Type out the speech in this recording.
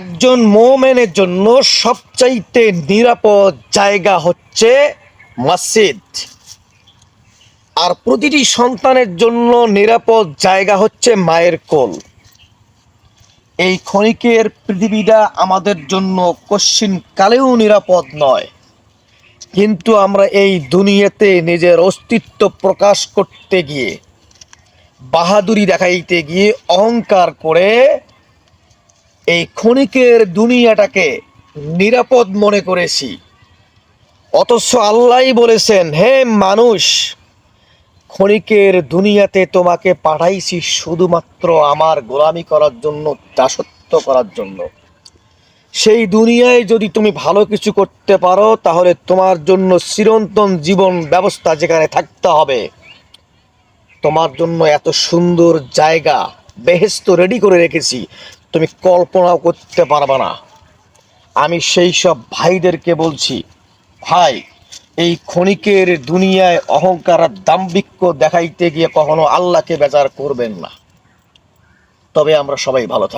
একজন মোমেনের জন্য সবচাইতে নিরাপদ জায়গা হচ্ছে মসজিদ। আর প্রতিটি সন্তানের জন্য নিরাপদ জায়গা হচ্ছে মায়ের কোল। এই ক্ষণিকের পৃথিবীটা আমাদের জন্য কশ্চিন কালেও নিরাপদ নয়। কিন্তু আমরা এই দুনিয়াতে নিজের অস্তিত্ব প্রকাশ করতে গিয়ে, বাহাদুরি দেখাইতে গিয়ে অহংকার করে এই ক্ষণিকের দুনিয়াটাকে নিরাপদ মনে করেছি। অথচ আল্লাহই বলেছেন, হে মানুষ, ক্ষণিকের দুনিয়াতে তোমাকে পাঠাইছি শুধুমাত্র আমার গোলামি করার জন্য, দাসত্ব করার জন্য। সেই দুনিয়ায় যদি তুমি ভালো কিছু করতে পারো, তাহলে তোমার জন্য চিরন্তন জীবন ব্যবস্থা যেখানে থাকতে হবে। তোমার জন্য এত সুন্দর জায়গা বেহেস্ত রেডি করে রেখেছি। তুমি কল্পনাও করতে পারবে না। আমি সেই সব ভাইদেরকে বলছি, ভাই, এই ক্ষণিকের দুনিয়ায় অহংকার আর দাম্বিক্য দেখাইতে গিয়ে কখনো আল্লাহকে বেজার করবেন না। তবে আমরা সবাই ভালো থাকব।